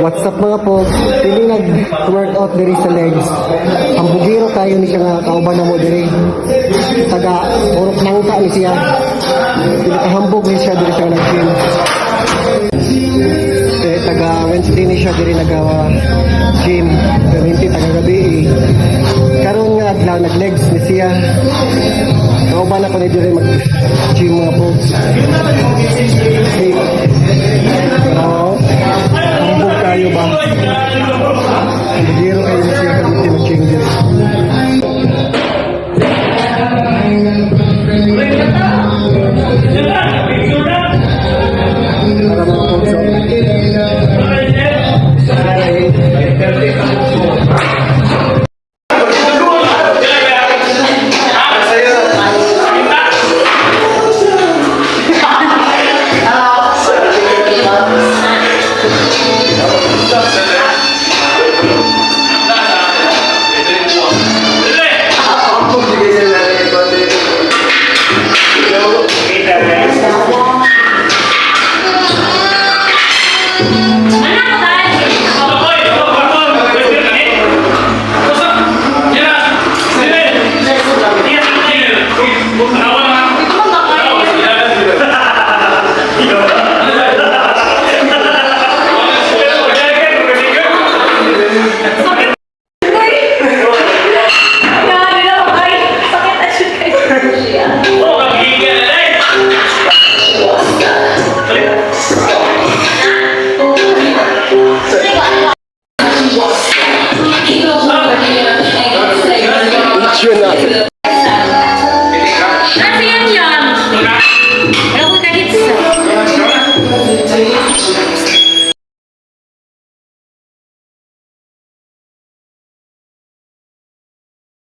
What's up mga po? Pili nag-workout diri sa legs. Ang bugiro tayo ni siya nga kauban na mo diri. Taga urok nangka ni siya. Pili ni siya diri sa nag-gym. Eh, taga Wednesday ni siya diri nagawa gym. Pero taga gabi eh. Karon nga adlaw nag-legs ni siya. Kauban pa ni diri mag-gym mga po. Tayo ba? Bugiro You're not.